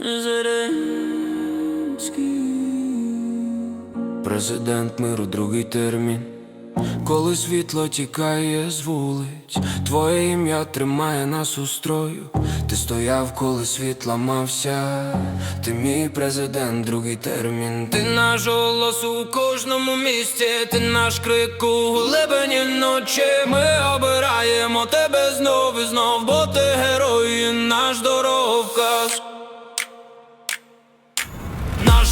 Зеленський Президент миру, другий термін. Коли світло тікає з вулиць, твоє ім'я тримає нас у строю. Ти стояв, коли світ ламався, ти мій президент, другий термін. Ти наш голос у кожному місці, ти наш крик у глибині ночі. Ми обираємо тебе знов і знов, бо ти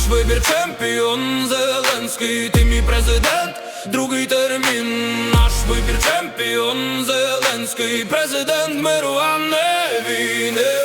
Наш вибір чемпіон Зеленський, ти мій президент, другий термін. Наш вибір чемпіон Зеленський, президент миру, а не війни.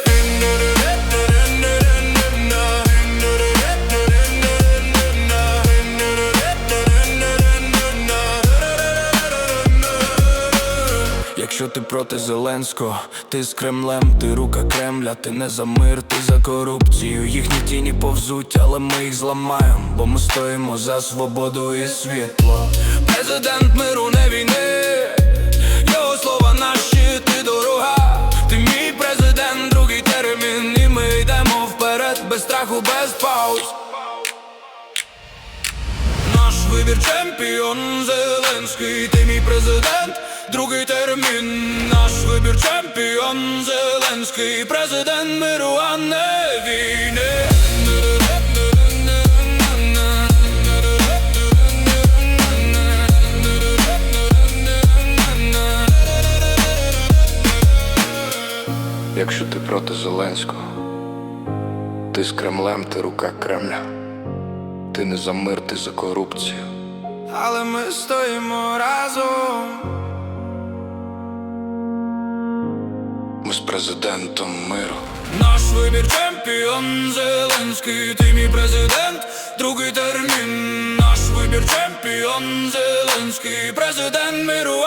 Якщо ти проти Зеленського, ти з Кремлем, ти рука Кремля, ти не за мир, ти за корупцію. Їхні тіні повзуть, але ми їх зламаємо, бо ми стоїмо за свободу і світло. Президент миру не війни, його слова наші, ти дорога. Ти мій президент, другий термін, і ми йдемо вперед, без страху, без пауз. Наш вибір чемпіон Зеленський, ти мій президент, другий термін. Наш вибір чемпіон Зеленський, президент миру, а не війни. Якщо ти проти Зеленського, ти з Кремлем, ти рука Кремля. Ти не за мир, ти за корупцію. Але ми стоїмо президентом миру. Наш вибір чемпіон Зеленський, ти мій президент, другий термін. Наш вибір чемпіон Зеленський, президент миру,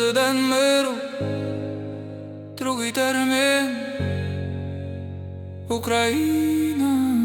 Президент миру, другий термін. Україна